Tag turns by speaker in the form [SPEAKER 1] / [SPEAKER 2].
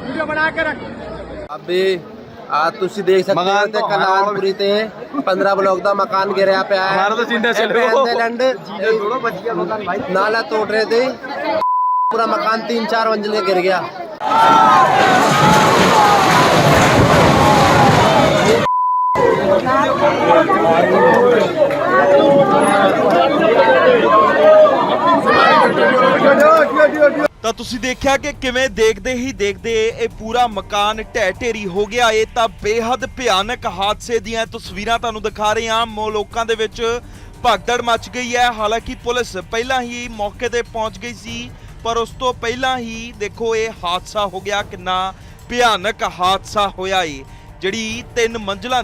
[SPEAKER 1] Video ਬਣਾ ਕੇ ਰੱਖ। ਅਬੇ ਆ ਤੁਸੀਂ ਦੇਖ ਸਕਦੇ ਹੋ ਤੇ ਕਲਾਨਪੁਰੀ ਤੇ 15 ਬਲੋਕ ਦਾ ਮਕਾਨ ਗਿਰਿਆ ਪਿਆ ਹੈ।
[SPEAKER 2] ਹਮਾਰਾ ਤਾਂ
[SPEAKER 1] ਚਿੰਦਾ
[SPEAKER 2] ਚੱਲੇ
[SPEAKER 1] ਹੋ ਲੈਂਡ ਜੀਰੇ ਥੋੜਾ ਬੱਜੀਆ ਮਕਾਨ ਭਾਈ ਨਾਲਾ ਤੋੜ ਰਹੇ ਤੇ पूरा मकान तीन चार मंजिल का गिर गया Thank you.
[SPEAKER 3] ਤਾਂ ਤੁਸੀਂ ਦੇਖਿਆ ਕਿ ਕਿਵੇਂ ਦੇਖਦੇ ਹੀ ਦੇਖਦੇ ਇਹ ਪੂਰਾ ਮਕਾਨ ਢਹਿ ਢੇਰੀ ਹੋ ਗਿਆ। ਇਹ ਤਾਂ ਬੇਹੱਦ ਭਿਆਨਕ ਹਾਦਸੇ ਦੀਆਂ ਤਸਵੀਰਾਂ ਤੁਹਾਨੂੰ ਦਿਖਾ ਰਹੇ ਹਾਂ। ਮੋ ਲੋਕਾਂ ਦੇ ਵਿੱਚ ਭਗਦੜ ਮਚ ਗਈ ਹੈ। ਹਾਲਾਂਕਿ ਪੁਲਿਸ ਪਹਿਲਾਂ ਹੀ ਮੌਕੇ ਤੇ ਪਹੁੰਚ ਗਈ ਸੀ, ਪਰ ਉਸ ਤੋਂ ਪਹਿਲਾਂ ਹੀ ਦੇਖੋ ਇਹ ਹਾਦਸਾ ਹੋ ਗਿਆ। ਕਿੰਨਾ ਭਿਆਨਕ ਹਾਦਸਾ ਹੋਇਆ ਏ ਜਿਹੜੀ ਤਿੰਨ ਮੰਜ਼ਲਾਂ